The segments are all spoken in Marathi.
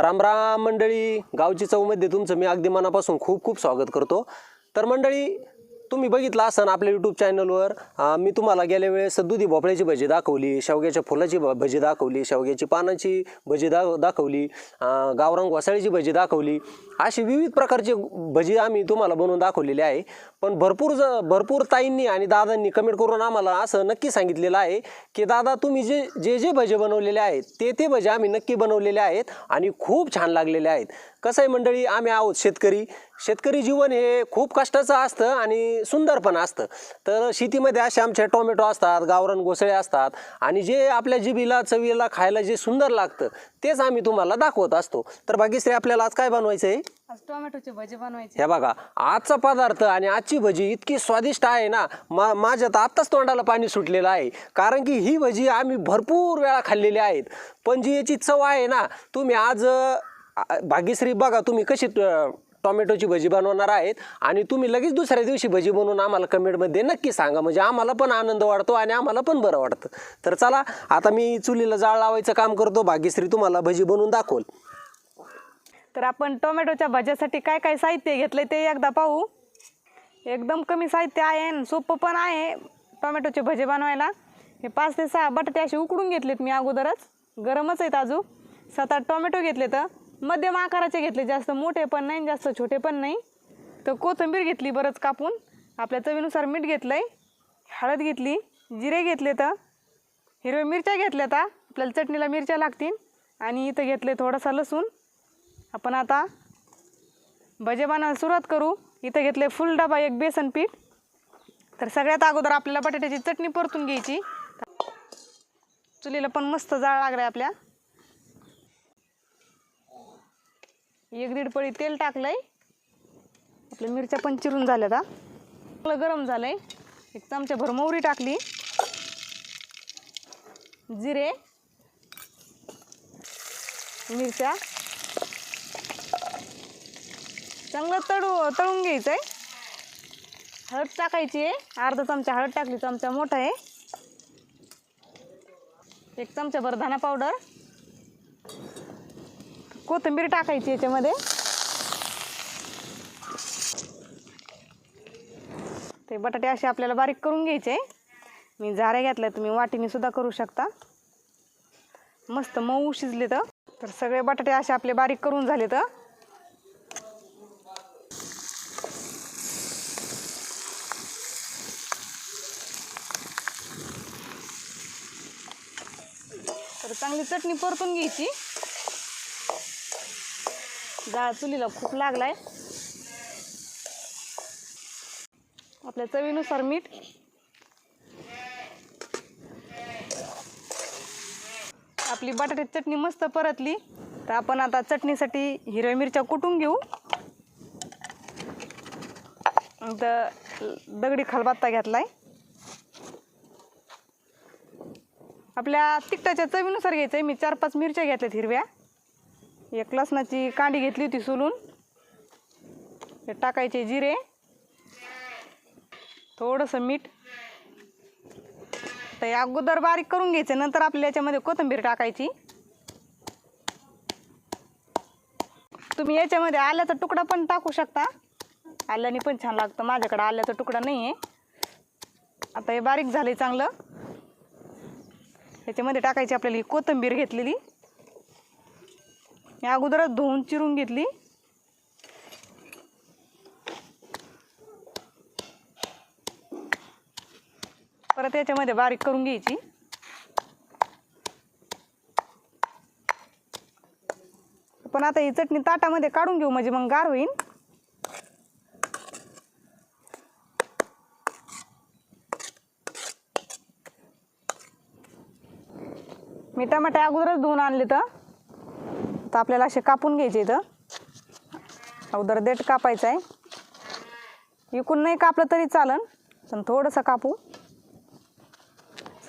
रामराम मंडळी गावची चौमध्ये तुमचं मी अगदी मनापासून खूप खूप स्वागत करतो. तर मंडळी तुम्ही बघितलं असाल आपल्या यूट्यूब चॅनलवर मी तुम्हाला गेल्या वेळेस दुधी भोपळ्याची भजी दाखवली शेवग्याच्या फुलाची भ- भजी दाखवली शेवग्याची पानाची भजी दा दाखवली गावरांग गावरान भजी दाखवली. अशी विविध प्रकारची भजी आम्ही तुम्हाला बनवून दाखवलेली आहे. पण भरपूर ज भरपूर ताईंनी आणि दादांनी कमेंट करून आम्हाला असं नक्की सांगितलेलं आहे की दादा तुम्ही जे जे जे भजे बनवलेले आहेत ते ते भजे आम्ही नक्की बनवलेले आहेत आणि खूप छान लागलेले आहेत. कसं आहे मंडळी आम्ही आहोत शेतकरी. शेतकरी जीवन हे खूप कष्टाचं असतं आणि सुंदर पण असतं. तर शेतीमध्ये असे आमचे टोमॅटो असतात गावरान घोसळे असतात आणि जे आपल्या जिबीला चवीला खायला जे सुंदर लागतं तेच आम्ही तुम्हाला दाखवत असतो. तर भाग्यश्री आपल्याला आज काय बनवायचं आहे आज टोमॅटोचे भजे बनवायचे. हे बघा आजचा पदार्थ आणि आजची भजी इतकी स्वादिष्ट आहे ना मा माझ्या तर आत्ताच तोंडाला पाणी सुटलेलं आहे. कारण की ही भजी आम्ही भरपूर वेळा खाल्लेली आहेत. पण जी याची चव आहे ना तुम्ही आज अ, भाग्यश्री बघा तुम्ही कशी टोमॅटोची भजी बनवणार आहेत आणि तुम्ही लगेच दुसऱ्या दिवशी भजी बनवून आम्हाला कमेंटमध्ये नक्की सांगा. म्हणजे आम्हाला पण आनंद वाटतो आणि आम्हाला पण बरं वाटतं. तर चला आता मी चुलीला जाळ लावायचं काम करतो. भाग्यश्री तुम्हाला भजी बनवून दाखवल. तर आपण टोमॅटोच्या भज्यासाठी काय काय साहित्य घेतलंय ते एकदा पाहू. एकदम कमी साहित्य आहे आणि सोपं पण आहे टोमॅटोचे भजे बनवायला. हे पाच ते सहा बटाटे असे उकडून घेतलेत मी अगोदरच. गरमच आहेत अजून. सात आठ टोमॅटो घेतले तर मध्यम आकाराचे घेतले. जास्त मोठे पण नाही जास्त छोटे पण नाही. तर कोथिंबीर घेतली बरंच कापून. आपल्या चवीनुसार मीठ घेतलं आहे हळद घेतली. जिरे घेतले तर. हिरव्या मिरच्या घेतल्या तर. आपल्याला चटणीला मिरच्या लागतील. आणि इथं घेतले थोडासा लसूण. आपण आता भजे बनायला सुरुवात करू. इथं घेतले फुल डबा एक बेसन पीठ. तर सगळ्यात अगोदर आपल्याला बटाट्याची चटणी परतून घ्यायची. चुलीला पण मस्त जाळ लागलाय आपल्या. एक दीड पळी तेल टाकलंय. आपल्या मिरच्या पण चिरून झाल्या आता चांगलं गरम झालंय. एक चमच्याभर मोहरी टाकली. जिरे. मिरच्या. चांगलं तळू तळून घ्यायचं आहे हळद टाकायची आहे. अर्धा चमचा हळद टाकली चमचा मोठा आहे. एक चमचाभर धना पावडर. कोथिंबीर टाकायची याच्यामध्ये. ते बटाटे असे आपल्याला बारीक करून घ्यायचे. मी झाऱ्या घेतल्या तुम्ही वाटीने सुद्धा करू शकता. मस्त मऊ शिजले तर तर सगळे बटाटे असे आपले बारीक करून झाले तर चांगली चटणी परतून घ्यायची. डाळ चुलीला खूप लागलाय. आपल्या चवीनुसार मीठ. आपली बटाट्याची चटणी मस्त परतली. तर आपण आता चटणीसाठी हिरव्या मिरच्या कुटून घेऊ. तर दगडी खलबत्ता घेतलाय. आपल्या तिखटाच्या चवीनुसार घ्यायचं आहे मी चार पाच मिरच्या घेतल्यात हिरव्या. एक लसणाची कांडी घेतली होती सोलून. हे टाकायचे जिरे. थोडंसं मीठ. तर अगोदर बारीक करून घ्यायचं नंतर आपल्याला याच्यामध्ये कोथिंबीर टाकायची. तुम्ही याच्यामध्ये आल्याचा तुकडा पण टाकू शकता. आल्याने पण छान लागतं. माझ्याकडं आल्याचा तुकडा नाही आहे आता हे बारीक झालं चांगलं. याच्यामध्ये टाकायची आपल्याला ही कोथिंबीर घेतलेली. मी अगोदरच धुवून चिरून घेतली. परत याच्यामध्ये बारीक करून घ्यायची. पण आता ही चटणी ताटामध्ये काढून घेऊ म्हणजे मग गार होईल मी टमाटे अगोदरच धुवून आणले तर तर आपल्याला असे कापून घ्यायचे इथं. अगोदर देठ कापायचं आहे. इकून नाही कापलं तरी चालन. पण थोडंसं कापू.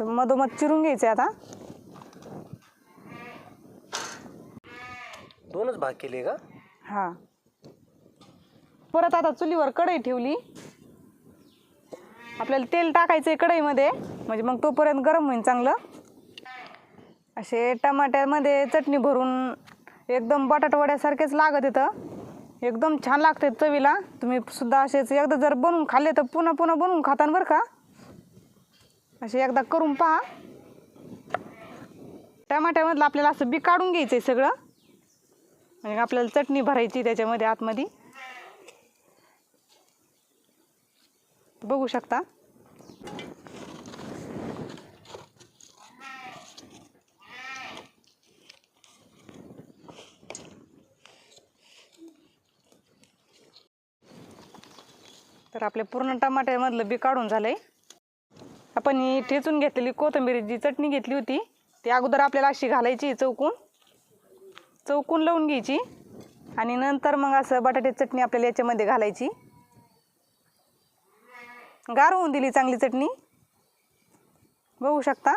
मधोमध चिरून घ्यायचं आहे आता. दोनच भाग केले का? हां. परत आता चुलीवर कढई ठेवली. आपल्याला तेल टाकायचं आहे कढईमध्ये. म्हणजे मग तोपर्यंत गरम होईल चांगलं. असे टमाट्यामध्ये चटणी भरून एकदम बटाटवड्यासारखेच लागत येतं एकदम छान लागते चवीला. तुम्ही सुद्धा असेच एकदा जर बनवून खाल्ले तर पुन्हा पुन्हा बनवून खातान बरं का? असे एकदा करून पहा. टमाट्यामधलं आपल्याला असं बी काढून घ्यायचं आहे सगळं. म्हणजे आपल्याला चटणी भरायची त्याच्यामध्ये आतमध्ये. बघू शकता. तर आपल्या पूर्ण टमाट्यामधलं बी काढून झालंय. आपण ही ठेचून घेतलेली कोथिंबीरची चटणी घेतली होती ती अगोदर आपल्याला अशी घालायची चौकून. चौकून लावून घ्यायची आणि नंतर मग असं बटाट्याची चटणी आपल्याला याच्यामध्ये घालायची. गार होऊन दिली चांगली चटणी. बघू शकता.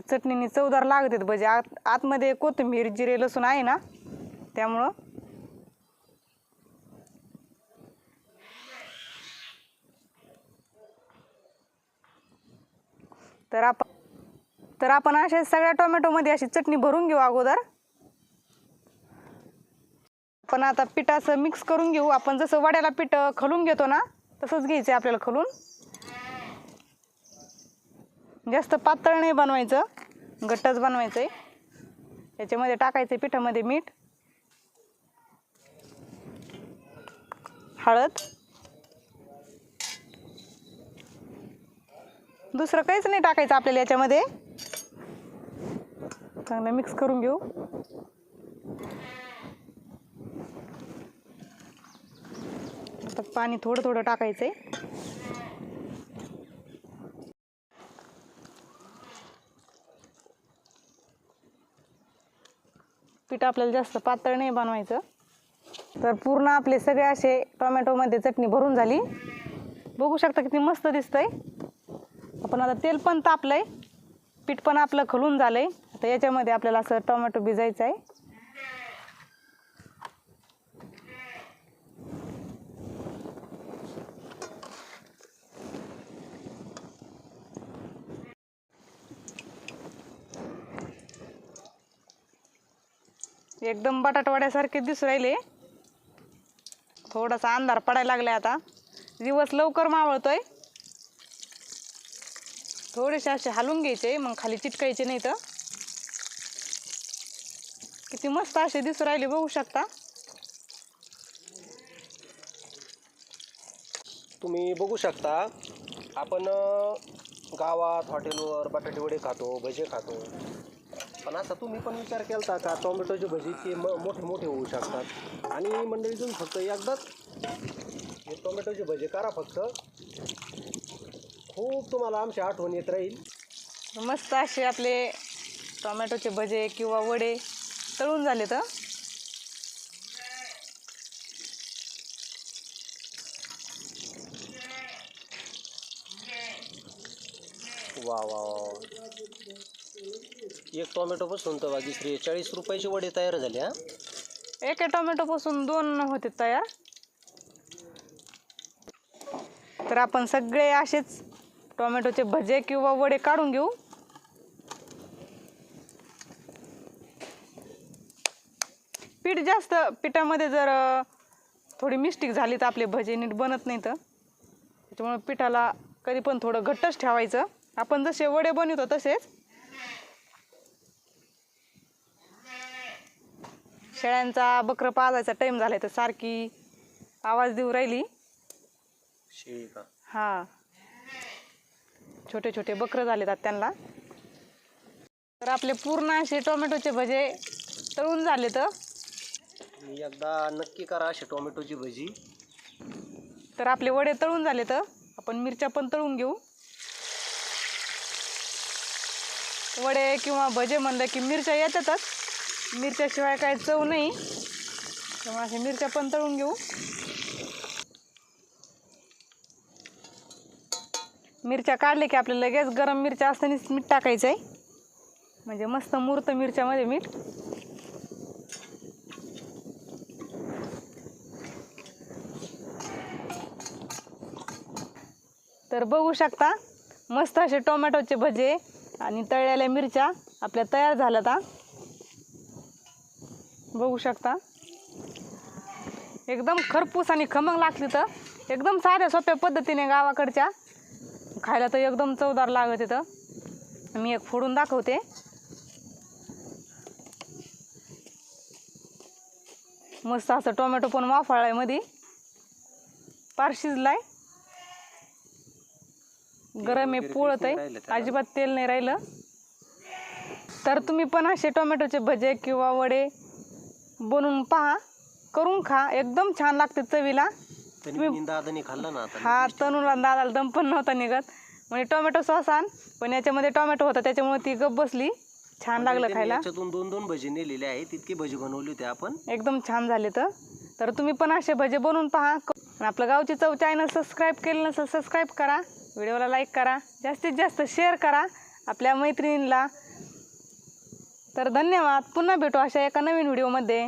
चटणीने चवदार लागत आहेत भजे. आत आतमध्ये कोथिंबीर जिरे लसूण आहे ना? त्यामुळं तर आपण तर आपण अशा सगळ्या टोमॅटोमध्ये अशी चटणी भरून घेऊ अगोदर. पण आता पिठाचं मिक्स करून घेऊ. आपण जसं वड्याला पीठ खलून घेतो ना तसंच घ्यायचं आहे आपल्याला खलून. जास्त पातळ नाही बनवायचं घट्टच बनवायचं आहे याच्यामध्ये टाकायचं आहे पिठामध्ये मीठ हळद. दुसरं काहीच नाही टाकायचं आपल्याला याच्यामध्ये. चांगलं मिक्स करून घेऊ. आता पाणी थोडं थोडं टाकायचं आहे पीठ आपल्याला जास्त पातळ नाही बनवायचं. तर पूर्ण आपले सगळे असे टोमॅटोमध्ये चटणी भरून झाली. बघू शकता किती मस्त दिसतंय. आपण आता तेल पण तापलंय. पीठ पण आपलं खलून झालंय. आता याच्यामध्ये आपल्याला असं टोमॅटो भिजायचं आहे. एकदम बटाटवाड्यासारखे दिसू राहिले. थोडासा अंधार पडायला लागलाय आता. दिवस लवकर मावळतोय. थोडेसे असे हलवून घ्यायचे मग खाली चिटकायचे नाही तर. किती मस्त असे दिसू राहिले बघू शकता. तुम्ही बघू शकता आपण गावात हॉटेलवर बटाटे वडे खातो भजे खातो. पण आता तुम्ही पण विचार केला का टोमॅटोचे भजी ते म मोठे मोठे होऊ शकतात. आणि मंडळी तुम्ही फक्त एकदाच हे टोमॅटोचे भजे करा फक्त. खूप तुम्हाला आमची आठवण येत राहील. मस्त असे आपले टोमॅटोचे भजे किंवा वडे तळून झाले तर वा वा वा. एक टोमॅटो पासून तर बाकी श्री चाळीस रुपयाचे वडे तयार झाले हा? एका टोमॅटोपासून दोन होते तयार. तर आपण सगळे असेच टोमॅटोचे भजे किंवा वडे काढून घेऊ. पीठ जास्त पिठामध्ये जर थोडी मिस्टेक झाली तर आपले भजे नीट बनत नाही तर त्याच्यामुळे पिठाला कधी पण थोडं घट्टच ठेवायचं. आपण जसे वडे बनवतो तसेच शेळ्यांचा बकरं पाजायचा टाईम झालाय तर सारखी आवाज देऊ राहिली. शेळी का हा. छोटे छोटे बकरं झालेत आता त्यांना. तर आपले पूर्ण असे टोमॅटोचे भजे तळून झाले तर? एकदा नक्की करा अशी टोमॅटोची भजी. तर आपले वडे तळून झाले तर? आपण मिरच्या पण तळून घेऊ. वडे किंवा भजे म्हणलं की मिरच्या येतातच. मिरच्याशिवाय काय चव नाही. त्यामुळे अशा मिरच्या पण तळून घेऊ. मिरच्या काढले की आपल्याला लगेच गरम मिरच्या असतानाच मीठ टाकायचं आहे म्हणजे मस्त मुरतं मिरच्यामध्ये मीठ. तर बघू शकता मस्त असे टोमॅटोचे भजे आणि तळलेल्या मिरच्या आपल्या तयार झाल्यात आता बघू शकता. एकदम खरपूस आणि खमंग लागली तर एकदम साध्या सोप्या पद्धतीने गावाकडच्या खायला तर एकदम चवदार लागत इथं. मी एक फोडून दाखवते. मस्त असं टोमॅटो पण वाफाळायमध्ये पार शिजलाय. गरम आहे पोळत आहे अजिबात तेल नाही राहिलं. तर तुम्ही पण असे टोमॅटोचे भजे किंवा वडे बनवून पहा. करून खा. एकदम छान लागते चवीला. तरी दादानी खाल्ला ना हा तनुला दादाला दम पण नव्हता निघत. म्हणजे टोमॅटो सॉस आण. पण याच्यामध्ये टोमॅटो होता त्याच्यामुळे ती गप बसली. छान लागलं खायला. याच्यातून दोन दोन भजी नेलेले आहेत. इतकी भजी बनवली होती आपण. एकदम छान झाले तर. तर तुम्ही पण असे भजे बनवून पहा. आपलं गावची चव चॅनल सबस्क्राईब केलं नसेल सबस्क्राईब करा. व्हिडिओला लाईक करा. जास्तीत जास्त शेअर करा. आपल्या मैत्रिणींना तर धन्यवाद. पुन्हा भेटू अशा एका नवीन व्हिडिओमध्ये.